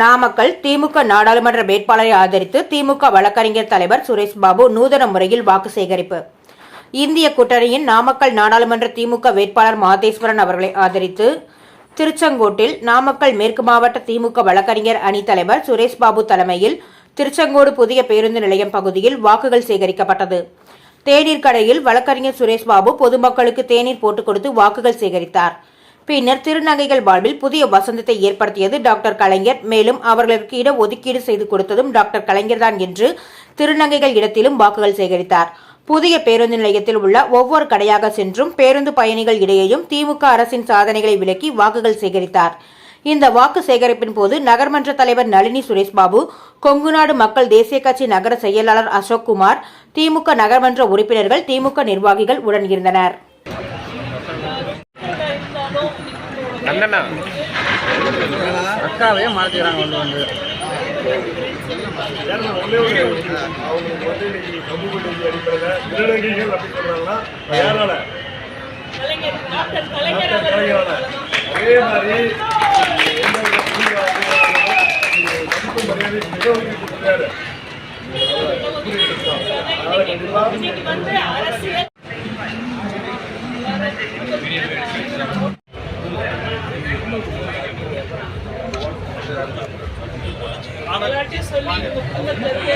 நாமக்கல் திமுக நாடாளுமன்ற வேட்பாளரை ஆதரித்து திமுக வழக்கறிஞர் தலைவர் சுரேஷ் பாபு நூதன முறையில் வாக்கு சேகரிப்பு. இந்திய கூட்டணியின் நாமக்கல் நாடாளுமன்ற திமுக வேட்பாளர் மாதேஸ்வரன் அவர்களை ஆதரித்து திருச்செங்கோட்டில் நாமக்கல் மேற்கு மாவட்ட திமுக வழக்கறிஞர் அணி தலைவர் சுரேஷ் பாபு தலைமையில் திருச்செங்கோடு புதிய பேருந்து நிலையம் பகுதியில் வாக்குகள் சேகரிக்கப்பட்டது. தேநீர் கடையில் வழக்கறிஞர் சுரேஷ் பாபு பொதுமக்களுக்கு தேநீர் போட்டுக் கொடுத்து வாக்குகள் சேகரித்தார். பின்னர் திருநங்கைகள் வாழ்வில் புதிய வசந்தத்தை ஏற்படுத்தியது டாக்டர் கலைஞர். மேலும் அவர்களுக்கு இட ஒதுக்கீடு செய்து கொடுத்ததும் டாக்டர் கலைஞர்தான் என்று திருநங்கைகள் இடத்திலும் வாக்குகள் சேகரித்தார். புதிய பேருந்து நிலையத்தில் உள்ள ஒவ்வொரு கடையாக சென்றும் பேருந்து பயணிகள் இடையேயும் திமுக அரசின் சாதனைகளை விளக்கி வாக்குகள் சேகரித்தார். இந்த வாக்கு சேகரிப்பின் போது நகர்மன்ற தலைவர் நளினி சுரேஷ் பாபு கொங்குநாடு மக்கள் தேசிய கட்சி நகர செயலாளர் அசோக்குமார் திமுக நகர்மன்ற உறுப்பினர்கள் திமுக நிர்வாகிகள் உடன் இருந்தனர். அண்ணனா? அக்காவே மாற்றிக்கிறாங்க வந்து வந்து. அவங்களுக்கு வந்து இன்னைக்கு சமூக நீதி அடிப்படையில் திருநங்கைகள் அப்படி சொல்றாங்கன்னா யாரால டாக்டர் கலைஞரால அதே மாதிரி மதிப்பு மரியாதை நிர்வகித்து கொடுத்தாரு அதனால கண்டிப்பா అలాంటి సొల్లి ముఖ్యమంత్రి